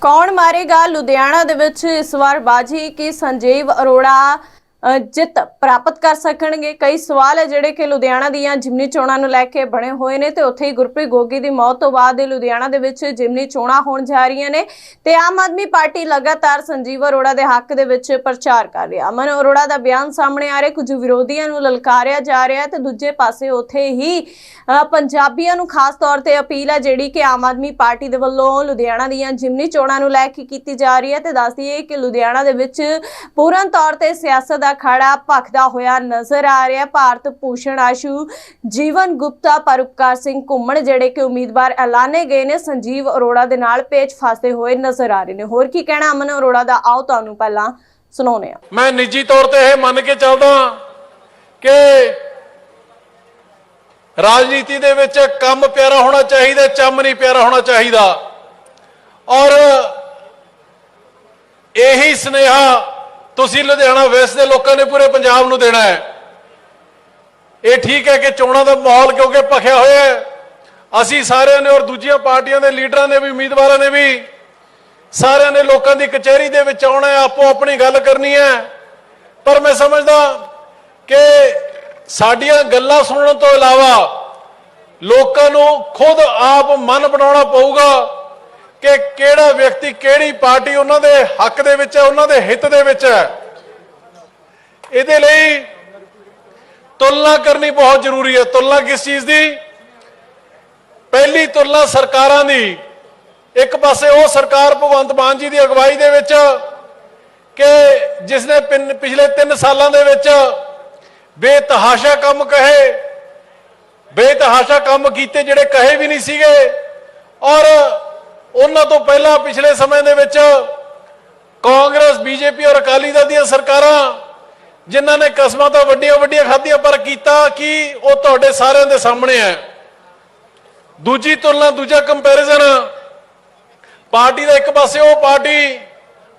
ਕੌਣ ਮਾਰੇਗਾ ਲੁਧਿਆਣਾ ਦੇ ਵਿੱਚ ਇਸ ਵਾਰ ਬਾਜੀ ਕਿ ਸੰਜੀਵ ਅਰੋੜਾ ਜਿੱਤ ਪ੍ਰਾਪਤ ਕਰ ਸਕਣਗੇ। ਕਈ ਸਵਾਲ ਹੈ ਜਿਹੜੇ ਕਿ ਲੁਧਿਆਣਾ ਦੀਆਂ ਜਿਮਨੀ ਚੋਣਾਂ ਨੂੰ ਲੈ ਕੇ ਬਣੇ ਹੋਏ ਨੇ ਤੇ ਉੱਥੇ ਹੀ ਗੁਰਪ੍ਰੀਤ ਗੋਗੀ ਦੀ ਮੌਤ ਤੋਂ ਬਾਅਦ ਲੁਧਿਆਣਾ ਦੇ ਵਿੱਚ ਜਿਮਨੀ ਚੋਣਾਂ ਹੋਣ ਜਾ ਰਹੀਆਂ ਨੇ ਤੇ ਆਮ ਆਦਮੀ ਪਾਰਟੀ ਲਗਾਤਾਰ ਸੰਜੀਵ ਅਰੋੜਾ ਦੇ ਹੱਕ ਦੇ ਵਿੱਚ ਪ੍ਰਚਾਰ ਕਰ ਰਿਹਾ। ਅਮਨ ਅਰੋੜਾ ਦਾ ਬਿਆਨ ਸਾਹਮਣੇ ਆ ਰਿਹਾ, ਕੁਝ ਵਿਰੋਧੀਆਂ ਨੂੰ ਲਲਕਾਰਿਆ ਜਾ ਰਿਹਾ ਹੈ ਤੇ ਦੂਜੇ ਪਾਸੇ ਉੱਥੇ ਹੀ ਪੰਜਾਬੀਆਂ ਨੂੰ ਖਾਸ ਤੌਰ ਤੇ ਅਪੀਲ ਹੈ ਜਿਹੜੀ ਕਿ ਆਮ ਆਦਮੀ ਪਾਰਟੀ ਦੇ ਵੱਲੋਂ ਲੁਧਿਆਣਾ ਦੀਆਂ ਜਿਮਨੀ ਚੋਣਾਂ ਨੂੰ ਲੈ ਕੇ ਕੀਤੀ ਜਾ ਰਹੀ ਹੈ ਤੇ ਦੱਸ ਦਈਏ ਕਿ ਲੁਧਿਆਣਾ ਦੇ ਵਿੱਚ ਪੂਰਨ ਤੌਰ ਤੇ ਸਿਆਸਤ ਦਾ ਖੜਾ ਭਖਦਾ ਹੋਇਆ ਨਜ਼ਰ ਆ ਰਿਹਾ ਭਾਰਤ ਭੂਸ਼ਣ ਆਸ਼ੂ, ਜੀਵਨ ਗੁਪਤਾ, ਪਰਉਪਕਾਰ ਸਿੰਘ ਘੁੰਮਣ ਜਿਹੜੇ ਕਿ ਉਮੀਦਵਾਰ ਐਲਾਨੇ ਗਏ ਨੇ, ਸੰਜੀਵ ਅਰੋੜਾ ਦੇ ਨਾਲ ਪੇਚ ਫਸਦੇ ਹੋਏ ਨਜ਼ਰ ਆ ਰਹੇ ਨੇ। ਹੋਰ ਕੀ ਕਹਿਣਾ ਅਮਨ ਅਰੋੜਾ ਦਾ? ਆਓ ਤੁਹਾਨੂੰ ਪਹਿਲਾਂ ਸੁਣਾਉਂਦੇ ਹਾਂ। ਮੈਂ ਨਿੱਜੀ ਤੌਰ ਤੇ ਇਹ ਮੰਨ ਕੇ ਚੱਲਦਾ ਕਿ ਰਾਜਨੀਤੀ ਦੇ ਵਿੱਚ ਕੰਮ ਪਿਆਰਾ ਹੋਣਾ ਚਾਹੀਦਾ, ਚੰਮ ਨਹੀਂ ਪਿਆਰਾ ਹੋਣਾ ਚਾਹੀਦਾ। ਔਰ ਇਹੀ ਸਨੇਹਾ ਤੁਸੀਂ ਲੁਧਿਆਣਾ ਵੈਸਟ ਦੇ ਲੋਕਾਂ ਨੇ ਪੂਰੇ ਪੰਜਾਬ ਨੂੰ ਦੇਣਾ ਹੈ। ਇਹ ਠੀਕ ਹੈ ਕਿ ਚੋਣਾਂ ਦਾ ਮਾਹੌਲ ਕਿਉਂਕਿ ਭਖਿਆ ਹੋਇਆ ਹੈ। ਅਸੀਂ ਸਾਰਿਆਂ ਨੇ ਔਰ ਦੂਜੀਆਂ ਪਾਰਟੀਆਂ ਦੇ ਲੀਡਰਾਂ ਨੇ ਵੀ, ਉਮੀਦਵਾਰਾਂ ਨੇ ਵੀ ਸਾਰਿਆਂ ਨੇ ਲੋਕਾਂ ਦੀ ਕਚਹਿਰੀ ਦੇ ਵਿੱਚ ਆਉਣਾ ਹੈ, ਆਪੋ ਆਪਣੀ ਗੱਲ ਕਰਨੀ ਹੈ। ਪਰ ਮੈਂ ਸਮਝਦਾ ਕਿ ਸਾਡੀਆਂ ਗੱਲਾਂ ਸੁਣਨ ਤੋਂ ਇਲਾਵਾ ਲੋਕਾਂ ਨੂੰ ਖੁਦ ਆਪ ਮਨ ਬਣਾਉਣਾ ਪਊਗਾ। ਕਿ ਕਿਹੜਾ ਵਿਅਕਤੀ ਕਿਹੜੀ ਪਾਰਟੀ ਉਹਨਾਂ ਦੇ ਹੱਕ ਦੇ ਵਿੱਚ ਹੈ, ਉਹਨਾਂ ਦੇ ਹਿੱਤ ਦੇ ਵਿੱਚ ਹੈ। ਇਹਦੇ ਲਈ ਤੁਲਨਾ ਕਰਨੀ ਬਹੁਤ ਜ਼ਰੂਰੀ ਹੈ। ਤੁਲਨਾ ਕਿਸ ਚੀਜ਼ ਦੀ? ਪਹਿਲੀ ਤੁਲਨਾ ਸਰਕਾਰਾਂ ਦੀ। ਇੱਕ ਪਾਸੇ ਉਹ ਸਰਕਾਰ ਭਗਵੰਤ ਮਾਨ ਜੀ ਦੀ ਅਗਵਾਈ ਦੇ ਵਿੱਚ ਕਿ ਜਿਸ ਨੇ ਪਿਛਲੇ 3 ਸਾਲਾਂ ਦੇ ਵਿੱਚ ਬੇਤਹਾਸ਼ਾ ਕੰਮ ਕਹੇ, ਬੇਤਹਾਸ਼ਾ ਕੰਮ ਕੀਤੇ ਜਿਹੜੇ ਕਹੇ ਵੀ ਨਹੀਂ ਸੀਗੇ ਔਰ ਉਹਨਾਂ ਤੋਂ ਪਹਿਲਾਂ ਪਿਛਲੇ ਸਮੇਂ ਦੇ ਵਿੱਚ ਕਾਂਗਰਸ, ਬੀਜੇਪੀ ਔਰ ਅਕਾਲੀ ਦਲ ਦੀਆਂ ਸਰਕਾਰਾਂ ਜਿਨ੍ਹਾਂ ਨੇ ਕਸਮਾਂ ਤਾਂ ਵੱਡੀਆਂ ਵੱਡੀਆਂ ਖਾਧੀਆਂ ਪਰ ਕੀਤਾ, ਕੀ ਉਹ ਤੁਹਾਡੇ ਸਾਰਿਆਂ ਦੇ ਸਾਹਮਣੇ ਹੈ? ਦੂਜੀ ਤੁਲਨਾ, ਦੂਜਾ ਕੰਪੈਰੀਜ਼ਨ ਪਾਰਟੀ ਦਾ ਇੱਕ ਪਾਸੇ ਉਹ ਪਾਰਟੀ,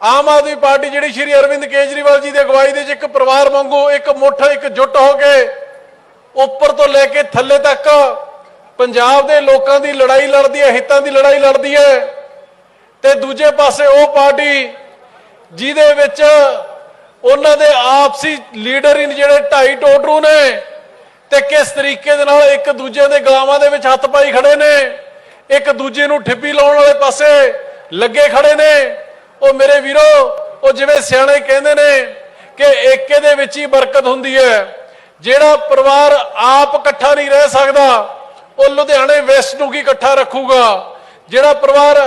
ਆਮ ਆਦਮੀ ਪਾਰਟੀ ਜਿਹੜੀ ਸ਼੍ਰੀ ਅਰਵਿੰਦ ਕੇਜਰੀਵਾਲ ਜੀ ਦੀ ਅਗਵਾਈ ਦੇ ਵਿੱਚ ਇੱਕ ਪਰਿਵਾਰ ਵਾਂਗੂ ਇੱਕ ਮੁੱਠ, ਇੱਕ ਜੁੱਟ ਹੋ ਕੇ ਉੱਪਰ ਤੋਂ ਲੈ ਕੇ ਥੱਲੇ ਤੱਕ ਪੰਜਾਬ ਦੇ ਲੋਕਾਂ ਦੀ ਲੜਾਈ ਲੜਦੀ ਹੈ, ਹਿੱਤਾਂ ਦੀ ਲੜਾਈ ਲੜਦੀ ਹੈ। ਤੇ ਦੂਜੇ ਪਾਸੇ ਉਹ ਪਾਰਟੀ ਜਿਹਦੇ ਵਿੱਚ ਉਹਨਾਂ ਦੇ ਆਪਸੀ ਲੀਡਰ ਹੀ ਜਿਹੜੇ ਢਾਈ ਟੋਟਰੂ ਨੇ ਤੇ ਕਿਸ ਤਰੀਕੇ ਦੇ ਨਾਲ ਇੱਕ ਦੂਜੇ ਦੇ ਗਲਾਵਾਂ ਦੇ ਵਿੱਚ ਹੱਥ ਪਾਈ ਖੜੇ ਨੇ, ਇੱਕ ਦੂਜੇ ਨੂੰ ਠਿੱਪੀ ਲਾਉਣ ਵਾਲੇ ਪਾਸੇ ਲੱਗੇ ਖੜੇ ਨੇ। ਉਹ ਮੇਰੇ ਵੀਰੋ, ਉਹ ਜਿਵੇਂ ਸਿਆਣੇ ਕਹਿੰਦੇ ਨੇ ਕਿ ਏਕੇ ਦੇ ਵਿੱਚ ਹੀ ਬਰਕਤ ਹੁੰਦੀ ਹੈ। ਜਿਹੜਾ ਪਰਿਵਾਰ ਆਪ ਇਕੱਠਾ ਨਹੀਂ ਰਹਿ ਸਕਦਾ, ਉਹ ਲੁਧਿਆਣੇ ਵੈਸਟ ਨੂੰ ਕੀ ਇਕੱਠਾ ਰੱਖੂਗਾ। ਜਿਹੜਾ ਪਰਿਵਾਰ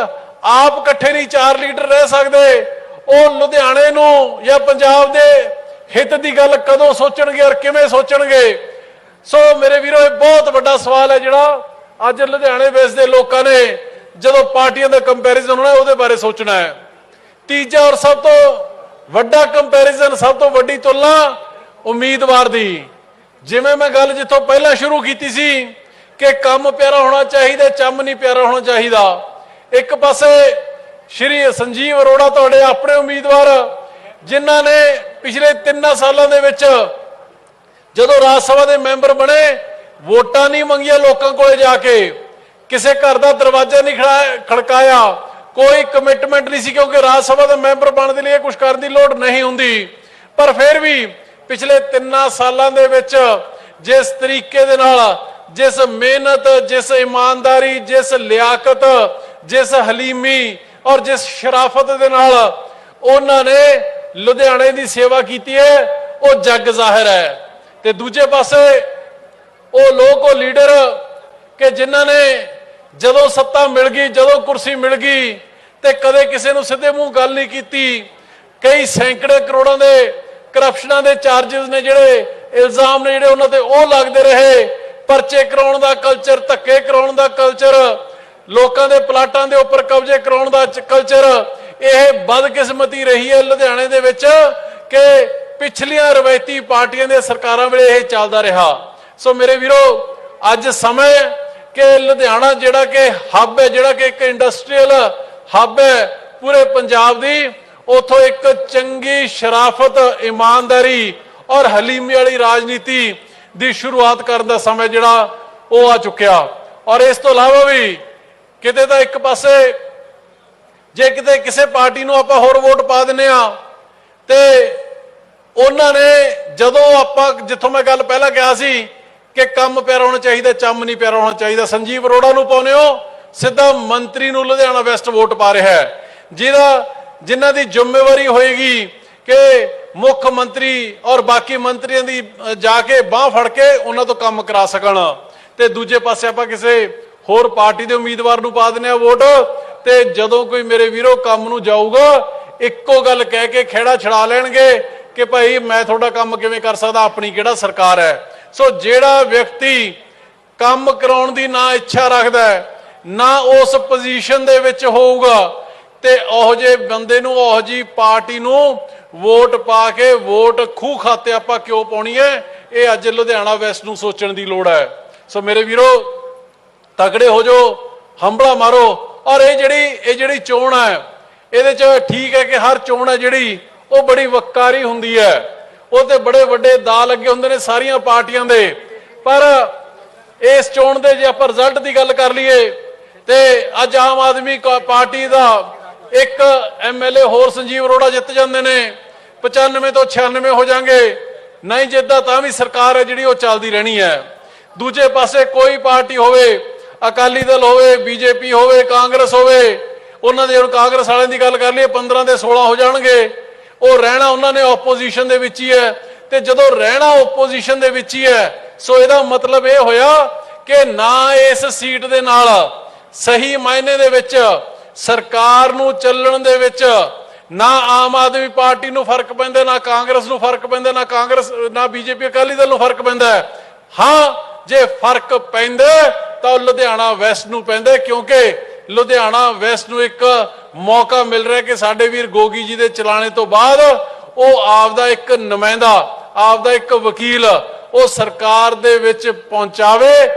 ਆਪ ਇਕੱਠੇ ਨਹੀਂ ਚਾਰ ਲੀਡਰ ਰਹਿ ਸਕਦੇ। ਉਹ ਲੁਧਿਆਣੇ ਨੂੰ ਜਾਂ ਪੰਜਾਬ ਦੇ ਹਿੱਤ ਦੀ ਗੱਲ ਕਦੋਂ ਸੋਚਣਗੇ ਔਰ ਕਿਵੇਂ ਸੋਚਣਗੇ? ਸੋ ਮੇਰੇ ਵੀਰੋ, ਇਹ ਬਹੁਤ ਵੱਡਾ ਸਵਾਲ ਹੈ ਜਿਹੜਾ ਅੱਜ ਲੁਧਿਆਣੇ ਵੇਸ ਦੇ ਲੋਕਾਂ ਨੇ ਜਦੋਂ ਪਾਰਟੀਆਂ ਦਾ ਕੰਪੈਰੀਜ਼ਨ ਹੋਣਾ, ਉਹਦੇ ਬਾਰੇ ਸੋਚਣਾ ਹੈ। ਤੀਜਾ ਔਰ ਸਭ ਤੋਂ ਵੱਡਾ ਕੰਪੈਰੀਜ਼ਨ ਸਭ ਤੋਂ ਵੱਡੀ ਤੁਲਨਾ ਉਮੀਦਵਾਰ ਦੀ। ਜਿਵੇਂ ਮੈਂ ਗੱਲ ਜਿੱਥੋਂ ਪਹਿਲਾਂ ਸ਼ੁਰੂ ਕੀਤੀ ਸੀ ਕਿ ਕੰਮ ਪਿਆਰਾ ਹੋਣਾ ਚਾਹੀਦਾ, ਚੰਮ ਨਹੀਂ ਪਿਆਰਾ ਹੋਣਾ ਚਾਹੀਦਾ। ਇੱਕ ਪਾਸੇ ਸ਼੍ਰੀ ਸੰਜੀਵ ਅਰੋੜਾ ਤੁਹਾਡੇ ਆਪਣੇ ਉਮੀਦਵਾਰ, ਜਿਨ੍ਹਾਂ ਨੇ ਪਿਛਲੇ 3 ਸਾਲਾਂ ਦੇ ਵਿੱਚ ਜਦੋਂ ਰਾਜ ਸਭਾ ਦੇ ਮੈਂਬਰ ਬਣੇ, ਵੋਟਾਂ ਨਹੀਂ ਮੰਗੀਆਂ ਲੋਕਾਂ ਕੋਲੇ ਜਾ ਕੇ, ਕਿਸੇ ਘਰ ਦਾ ਦਰਵਾਜ਼ਾ ਨਹੀਂ ਖੜਕਾਇਆ, ਕੋਈ ਕਮਿਟਮੈਂਟ ਨਹੀਂ ਸੀ ਕਿਉਂਕਿ ਰਾਜ ਸਭਾ ਦੇ ਮੈਂਬਰ ਬਣਨ ਦੇ ਲਈ ਕੁਝ ਕਰਨ ਦੀ ਲੋੜ ਨਹੀਂ ਹੁੰਦੀ। ਪਰ ਫਿਰ ਵੀ ਪਿਛਲੇ 3 ਸਾਲਾਂ ਦੇ ਵਿੱਚ ਜਿਸ ਤਰੀਕੇ ਦੇ ਨਾਲ, ਜਿਸ ਮਿਹਨਤ, ਜਿਸ ਇਮਾਨਦਾਰੀ, ਜਿਸ ਲਿਆਕਤ ਜਿਸ ਹਲੀਮੀ ਔਰ ਜਿਸ ਸ਼ਰਾਫਤ ਦੇ ਨਾਲ ਉਹਨਾਂ ਨੇ ਲੁਧਿਆਣੇ ਦੀ ਸੇਵਾ ਕੀਤੀ ਹੈ, ਉਹ ਜੱਗ ਜ਼ਾਹਿਰ ਹੈ। ਤੇ ਦੂਜੇ ਪਾਸੇ ਉਹ ਲੋਕ, ਉਹ ਲੀਡਰ ਕਿ ਜਿਨ੍ਹਾਂ ਨੇ ਜਦੋਂ ਸੱਤਾ ਮਿਲ ਗਈ, ਜਦੋਂ ਕੁਰਸੀ ਮਿਲ ਗਈ ਤੇ ਕਦੇ ਕਿਸੇ ਨੂੰ ਸਿੱਧੇ ਮੂੰਹ ਗੱਲ ਨਹੀਂ ਕੀਤੀ। ਕਈ ਸੈਂਕੜੇ ਕਰੋੜਾਂ ਦੇ ਕਰਪਸ਼ਨਾਂ ਦੇ ਚਾਰजेस ਨੇ ਜਿਹੜੇ, ਇਲਜ਼ਾਮ ਨੇ ਜਿਹੜੇ ਉਹਨਾਂ ਤੇ ਉਹ ਲੱਗਦੇ ਰਹੇ। ਪਰਚੇ ਕਰਾਉਣ ਦਾ ਕਲਚਰ ਧੱਕੇ ਕਰਾਉਣ ਦਾ ਕਲਚਰ ਲੋਕਾਂ ਦੇ ਪਲਾਟਾਂ ਦੇ ਉੱਪਰ ਕਬਜ਼ੇ ਕਰਾਉਣ ਦਾ ਕਲਚਰ ਇਹ ਬਦਕਿਸਮਤੀ ਰਹੀ ਹੈ ਲੁਧਿਆਣੇ ਦੇ ਵਿੱਚ ਕਿ ਪਿਛਲੀਆਂ ਰਵਾਇਤੀ ਪਾਰਟੀਆਂ ਦੇ ਸਰਕਾਰਾਂ ਵੇਲੇ ਇਹ ਚੱਲਦਾ ਰਿਹਾ। ਸੋ ਮੇਰੇ ਵੀਰੋ, ਅੱਜ ਸਮੇਂ ਕਿ ਲੁਧਿਆਣਾ ਜਿਹੜਾ ਕਿ ਹੱਬ ਹੈ, ਜਿਹੜਾ ਕਿ ਇੱਕ ਇੰਡਸਟਰੀਅਲ ਹੱਬ ਹੈ ਪੂਰੇ ਪੰਜਾਬ ਦੀ, ਉਥੋਂ ਇੱਕ ਚੰਗੀ ਸ਼ਰਾਫਤ, ਇਮਾਨਦਾਰੀ ਔਰ ਹਲੀਮੀ ਵਾਲੀ ਰਾਜਨੀਤੀ ਦੀ ਸ਼ੁਰੂਆਤ ਕਰਨ ਦਾ ਸਮਾਂ ਜਿਹੜਾ ਉਹ ਆ ਚੁੱਕਿਆ। ਔਰ ਇਸ ਤੋਂ ਇਲਾਵਾ ਵੀ ਕਿਤੇ ਤਾਂ ਇੱਕ ਪਾਸੇ ਜੇ ਕਿਤੇ ਕਿਸੇ ਪਾਰਟੀ ਨੂੰ ਆਪਾਂ ਹੋਰ ਵੋਟ ਪਾ ਦਿੰਨੇ ਆ, ਤੇ ਉਹਨਾਂ ਨੇ ਜਦੋਂ ਆਪਾਂ, ਜਿੱਥੋਂ ਮੈਂ ਗੱਲ ਪਹਿਲਾਂ ਕਿਹਾ ਸੀ ਕਿ ਕੰਮ ਪਿਆਰਾ ਹੋਣਾ ਚਾਹੀਦਾ, ਚੰਮ ਨਹੀਂ ਪਿਆਰਾ ਹੋਣਾ ਚਾਹੀਦਾ, ਸੰਜੀਵ ਅਰੋੜਾ ਨੂੰ ਪਾਉਨੇ ਹੋ, ਸਿੱਧਾ ਮੰਤਰੀ ਨੂੰ ਲੁਧਿਆਣਾ ਵੈਸਟ ਵੋਟ ਪਾ ਰਿਹਾ ਹੈ। ਜਿਹਦਾ, ਜਿਨ੍ਹਾਂ ਦੀ ਜ਼ਿੰਮੇਵਾਰੀ ਹੋਏਗੀ ਕਿ ਮੁੱਖ ਮੰਤਰੀ ਔਰ ਬਾਕੀ ਮੰਤਰੀਆਂ ਦੀ ਜਾ ਕੇ ਬਾਹ ਫੜ ਕੇ ਉਹਨਾਂ ਤੋਂ ਕੰਮ ਕਰਾ ਸਕਣ। ਤੇ ਦੂਜੇ ਪਾਸੇ ਆਪਾਂ ਕਿਸੇ ਹੋਰ ਪਾਰਟੀ ਦੇ ਉਮੀਦਵਾਰ ਨੂੰ ਪਾ ਦਿੰਨੇ ਆ ਵੋਟ, ਤੇ ਜਦੋਂ ਕੋਈ ਮੇਰੇ ਵੀਰੋ ਕੰਮ ਨੂੰ ਜਾਊਗਾ, ਇੱਕੋ ਗੱਲ ਕਹਿ ਕੇ ਖੇੜਾ ਛੜਾ ਲੈਣਗੇ ਕਿ ਭਾਈ ਮੈਂ ਤੁਹਾਡਾ ਕੰਮ ਕਿਵੇਂ ਕਰ ਸਕਦਾ, ਆਪਣੀ ਕਿਹੜਾ ਸਰਕਾਰ ਹੈ। ਸੋ ਜਿਹੜਾ ਵਿਅਕਤੀ ਕੰਮ ਕਰਾਉਣ ਦੀ ਨਾ ਇੱਛਾ ਰੱਖਦਾ ਹੈ ਨਾ ਉਸ ਪੋਜੀਸ਼ਨ ਦੇ ਵਿੱਚ ਹੋਊਗਾ, ਤੇ ਉਹ ਜੇ ਬੰਦੇ ਨੂੰ, ਉਹ ਜੀ ਪਾਰਟੀ ਨੂੰ ਵੋਟ ਪਾ ਕੇ ਵੋਟ ਖੂਹ ਖਾਤੇ ਆਪਾਂ ਕਿਉਂ ਪਾਉਣੀ ਹੈ? ਇਹ ਅੱਜ ਲੁਧਿਆਣਾ ਵੈਸਟ ਨੂੰ ਸੋਚਣ ਦੀ ਲੋੜ ਹੈ। ਸੋ ਮੇਰੇ ਵੀਰੋ ਤਗੜੇ ਹੋ ਜਾਓ, ਹੰਬਲਾ ਮਾਰੋ। ਔਰ ਇਹ ਜਿਹੜੀ ਇਹ ਜਿਹੜੀ ਚੋਣ ਹੈ, ਇਹਦੇ ਚ ਠੀਕ ਹੈ ਕਿ ਹਰ ਚੋਣ ਹੈ ਜਿਹੜੀ, ਉਹ ਬੜੀ ਵਕਾਰੀ ਹੁੰਦੀ ਹੈ। ਉਹ ਤੇ ਬੜੇ ਵੱਡੇ ਦਾ ਲੱਗੇ ਹੁੰਦੇ ਨੇ ਸਾਰੀਆਂ ਪਾਰਟੀਆਂ ਦੇ। ਪਰ ਇਸ ਚੋਣ ਦੇ ਜੇ ਆਪਾਂ ਰਿਜ਼ਲਟ ਦੀ ਗੱਲ ਕਰ ਲਈਏ, ਤੇ ਅੱਜ ਆਮ ਆਦਮੀ ਪਾਰਟੀ ਦਾ ਇੱਕ ਐਮਐਲਏ ਹੋਰ ਸੰਜੀਵ ਅਰੋੜਾ ਜਿੱਤ ਜਾਂਦੇ ਨੇ। 95 ਤੋਂ 96 ਹੋ ਜਾਣਗੇ। ਨਹੀਂ ਜਿੱਦਾਂ ਤਾਂ ਵੀ ਸਰਕਾਰ ਹੈ ਜਿਹੜੀ ਉਹ ਚੱਲਦੀ ਰਹਿਣੀ ਹੈ। ਦੂਜੇ ਪਾਸੇ ਕੋਈ ਪਾਰਟੀ ਹੋਵੇ ਅਕਾਲੀ ਦਲ ਹੋਵੇ, ਬੀਜੇਪੀ ਹੋਵੇ, ਕਾਂਗਰਸ ਹੋਵੇ, ਉਹਨਾਂ ਦੇ ਹੁਣ ਕਾਂਗਰਸ ਵਾਲਿਆਂ ਦੀ ਗੱਲ ਕਰ ਲਈਏ 15 ਦੇ 16 ਹੋ ਜਾਣਗੇ। ਉਹ ਰਹਿਣਾ ਉਹਨਾਂ ਨੇ ਆਪੋਜੀਸ਼ਨ ਦੇ ਵਿੱਚ ਹੀ ਹੈ ਤੇ ਜਦੋਂ ਰਹਿਣਾ ਆਪੋਜੀਸ਼ਨ ਦੇ ਵਿੱਚ ਹੀ ਹੈ, ਸੋ ਇਹਦਾ ਮਤਲਬ ਇਹ ਹੋਇਆ ਕਿ ਨਾ ਇਸ ਸੀਟ ਦੇ ਨਾਲ ਸਹੀ ਮਾਇਨੇ ਦੇ ਵਿੱਚ ਸਰਕਾਰ ਨੂੰ ਚੱਲਣ ਦੇ ਵਿੱਚ ਨਾ ਆਮ ਆਦਮੀ ਪਾਰਟੀ ਨੂੰ ਫ਼ਰਕ ਪੈਂਦਾ, ਨਾ ਕਾਂਗਰਸ ਨੂੰ ਫ਼ਰਕ ਪੈਂਦਾ, ਨਾ ਕਾਂਗਰਸ, ਨਾ ਬੀਜੇਪੀ ਅਕਾਲੀ ਦਲ ਨੂੰ ਫ਼ਰਕ ਪੈਂਦਾ। ਹਾਂ, ਜੇ ਫ਼ਰਕ ਪੈਂਦਾ ਤਾਂ ਉਹ ਲੁਧਿਆਣਾ ਵੈਸਟ ਨੂੰ ਪੈਂਦਾ, ਕਿਉਂਕਿ ਲੁਧਿਆਣਾ ਵੈਸਟ ਨੂੰ ਇੱਕ ਮੌਕਾ ਮਿਲ ਰਿਹਾ ਕਿ ਸਾਡੇ ਵੀਰ ਗੋਗੀ ਜੀ ਦੇ ਚਲਾਣੇ ਤੋਂ ਬਾਅਦ ਉਹ ਆਪਦਾ ਇੱਕ ਨੁਮਾਇੰਦਾ, ਆਪਦਾ ਇੱਕ ਵਕੀਲ ਉਹ ਸਰਕਾਰ ਦੇ ਵਿੱਚ ਪਹੁੰਚਾਵੇ।